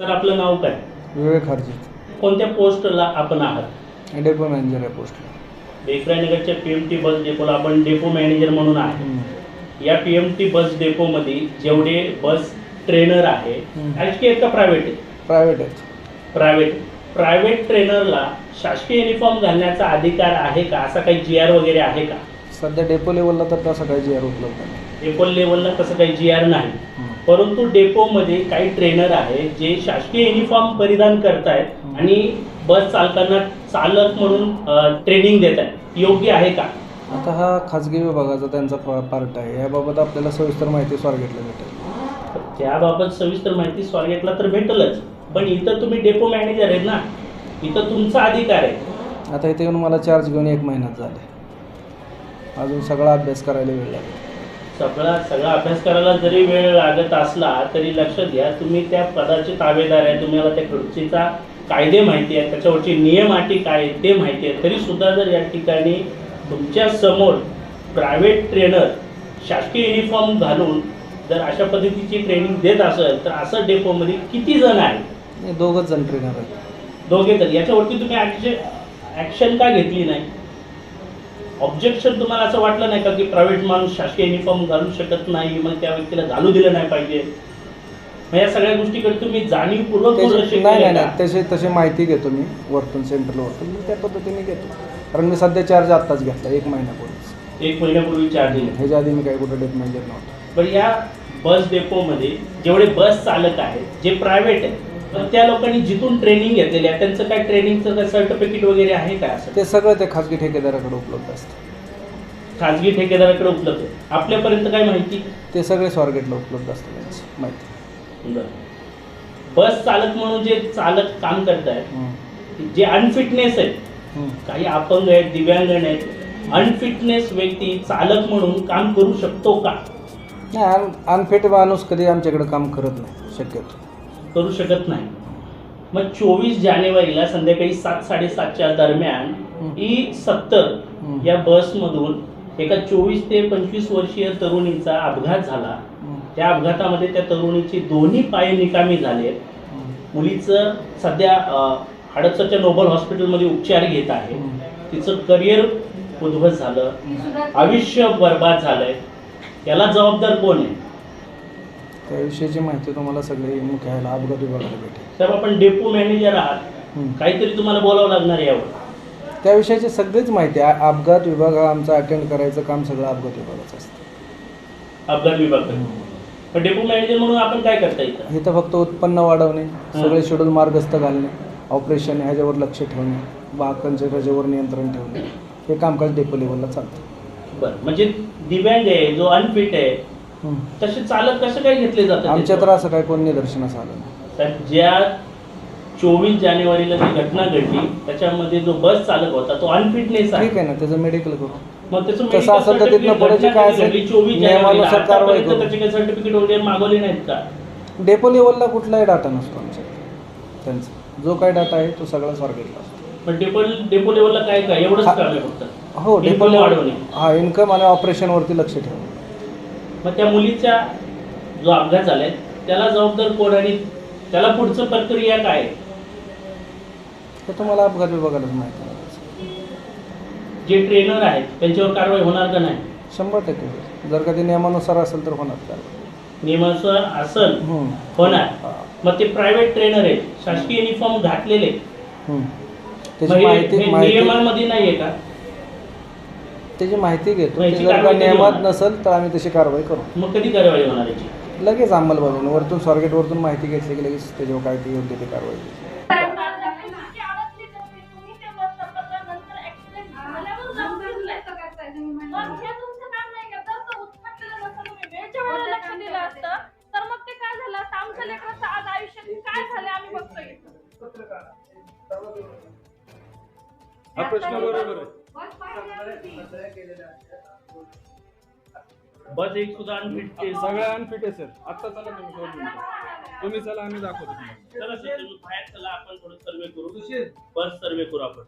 तर आपलं नाव काय? विवेक हरजित कोणत्या पोस्टला आपण आहात? डेपो मॅनेजर आहे पोस्टला. बेकरानगरच्या पी एम टी बस डेपोला आपण डेपो मॅनेजर म्हणून आहे. या पी एम टी बस डेपोमध्ये जेवढे बस ट्रेनर आहे हम्म. शासकीय आहेत का प्रायव्हेट आहे प्रायव्हेट आहेत. प्रायव्हेट. प्रायव्हेट ट्रेनरला शासकीय युनिफॉर्म घालण्याचा अधिकार आहे का? असा काही जी आर वगैरे आहे का? सध्या डेपो लेवलला तर तसं काही जी आर उपलब्ध नाही. डेपो लेवलला तसं काही जी आर नाही. परंतु डेपोमध्ये काही ट्रेनर आहे जे शासकीय युनिफॉर्म परिधान करतायत हम्म. आणि बस चालकांना चालक म्हणून ट्रेनिंग देत आहेत योग्य आहे का? आता हा खाजगी विभागाचा त्यांचा पार्ट आहे. याबाबत आपल्याला सविस्तर माहिती स्वारगेटला भेटेल. त्याबाबत सविस्तर माहिती स्वारगेटला तर भेटलच. पण इथं तुम्ही डेपो मॅनेजर आहेत ना. इथं तुमचा अधिकार आहे. आता इथे येऊन मला चार्ज घेऊन एक महिन्यात झाले. अजून सगळा अभ्यास करायला वेळ लागेल. सगळा सगळा अभ्यास करायला जरी वेळ लागत असला तरी लक्ष द्या. तुम्ही त्या पदाचे ताबेदार आहे. तुम्हाला त्या खुर्चीचा कायदे माहिती आहे त्याच्यावरचे नियम अटी काय आहेत ते माहिती आहे तरी सुद्धा जर या ठिकाणी तुमच्यासमोर प्रायव्हेट ट्रेनर शासकीय युनिफॉर्म घालून जर अशा पद्धतीची ट्रेनिंग देत असेल तर असं डेपोमध्ये किती जण आहेत? हे दोघंच जण ट्रेनर आहेत. दोघे जण याच्यावरती तुम्ही ॲक्शन ॲक्शन का घेतली नाही? ऑब्जेक्शन तुम्हाला असं वाटलं नाही का की प्रायव्हेट माणूस शासकीय युनिफॉर्म घालू शकत नाही? मग त्या व्यक्तीला घालू दिलं नाही पाहिजे. मग या सगळ्या गोष्टीकडे तुम्ही जाणीवपूर्वक दुर्लक्ष नाही नाही केलंय नाही. का? तशी तशी माहिती घेतो मी वरतून सेंट्रल वरतून. मी त्या पद्धतीने घेतो. कारण मी सध्या चार्ज आत्ताच घेतला एक महिन्यापूर्वीच. एक महिन्यापूर्वी चार्ज दिले ह्याच्या आधी मी काही कुठं डेप मॅनेजर नव्हतो. पण या बस डेपोमध्ये जेवढे बस चालक आहेत जे प्रायव्हेट आहेत तर त्या लोकांनी जिथून ट्रेनिंग घेतलेली आहे त्यांचं काय ट्रेनिंगचं काय सर्टिफिकेट वगैरे आहे का असं? ते सगळं ते खाजगी ठेकेदाराकडे उपलब्ध असतं. खाजगी ठेकेदाराकडे उपलब्ध आहे. आपल्यापर्यंत काय माहिती? ते सगळे स्वारगेटला उपलब्ध असतं त्यांची माहिती. बरं. बस चालक म्हणून जे चालक काम करत आहेत हम्म. जे अनफिटनेस आहेत हम्म. काही अपंग आहेत दिव्यांगण आहेत अनफिटनेस व्यक्ती चालक म्हणून काम करू शकतो का? नाही अन अनफिट माणूस कधी आमच्याकडे काम करत नाही शक्यतो. करू शकत नाही मग चोवीस जानेवारीला संध्याकाळी सात साडेसातच्या दरम्यान. ई सत्तर. या बसमधून एका चोवीस ते पंचवीस वर्षीय तरुणीचा अपघात झाला. त्या अपघातामध्ये त्या तरुणीची दोन्ही पाय निकामी झाले. मुलीचं सध्या हडपसरच्या नोबल हॉस्पिटलमध्ये उपचार घेत आहे. तिचं करिअर उद्ध्वस्त झालं आयुष्य बर्बाद झालंय याला जबाबदार कोण आहे त्याविषयीची माहिती तुम्हाला सगळी मुख्याला अपघात विभागाला भेटेल. तर आपण डेपो मॅनेजर आहात. काहीतरी तुम्हाला बोलावं लागणार आहे यावर. त्याविषयीची सगळीच माहिती आ- अपघात विभाग हा आमचा अटेंड करायचं काम सगळं अपघात विभागाचं असतं. अपघात विभाग पण डेपो मॅनेजर म्हणून आपण काय करता इथं? इथं फक्त उत्पन्न वाढवणे सगळे शेड्यूल मार्गस्थ घालणे ऑपरेशन ह्याच्यावर लक्ष ठेवणे वाहकांच्या रजेवर नियंत्रण ठेवणे हे कामकाज डेपो लेवलला चालतं. बरं. म्हणजे दिव्यांग आहे जो अनफिट आहे. तसे चालक कसं काय घेतले जातात आमच्या तर असं काही कोण निदर्शनास आलं तर ज्या चोवीस जानेवारीला जी घटना घडली त्याच्यामध्ये जो बस चालक होता तो अनफिटनेस आहे. ठीक आहे ना त्याचं मेडिकल करू. मग त्याचं तसं medical असेल तर तिथनं पुढे जे घटना काय असेल, घडली? 24 नियमानुसार जानेवारीला. कारवाई आतापर्यंत करू. त्याचे काही सर्टिफिकेट वगैरे मागवले नाहीत का? डेपो लेवलला कुठलाही डाटा नसतो आमच्या. त्यांचा. जो काही डाटा आहे तो सगळा स्वारगेटला असतो. पण डेपो डेपो लेवलला काय काय? एवढंच हा. काम आहे फक्त. हो डेपो Income लेवल वाढवणे. हा इन्कम आणि ऑपरेशनवरती लक्ष ठेवणे. मग त्या मुलीचा जो अपघात झालाय त्याला जबाबदार कोण आणि त्याला पुढचं प्रक्रिया काय? हे तुम्हाला अपघात विभागालाच माहिती आहे. जे ट्रेनर आहेत त्यांच्यावर कारवाई होणार का नाही शंभर टक्के जर कधी नियमानुसार असेल तर होणार कारवाई. नियमानुसार असल हम्म. होणार हा. मग ते प्रायव्हेट ट्रेनर आहेत शासकीय युनिफॉर्म घातलेले हम्म. मग त्याची हे- माहिती हे माहिती नियमांमध्ये नाहीये का त्याची माहिती घेतो. ती जर का नियमात? नसेल तर आम्ही तशी कारवाई करू. मग कधी कारवाई होणार याची? लगेच अंमलबजावणी. वरतून स्वारगेट वरतून माहिती घेतली की लगेच त्याच्यावर काय ती योग्य ती कारवाई केली. तर मग ते काय झालं असतं आमच्या लेकराचं आज आयुष्यात काय झालं आम्ही बघतोय हा प्रश्न बरोबर आहे. बस एक सुद्धा अनफिट सगळ्या अनफिट आहे सर आत्ता चला तुम्ही दोन मिनिटं तुम्ही चला आम्ही दाखवतो तुम्हाला. चला सर बाहेर चला आपण थोडं सर्वे करू. बस सर्वे करू आपण.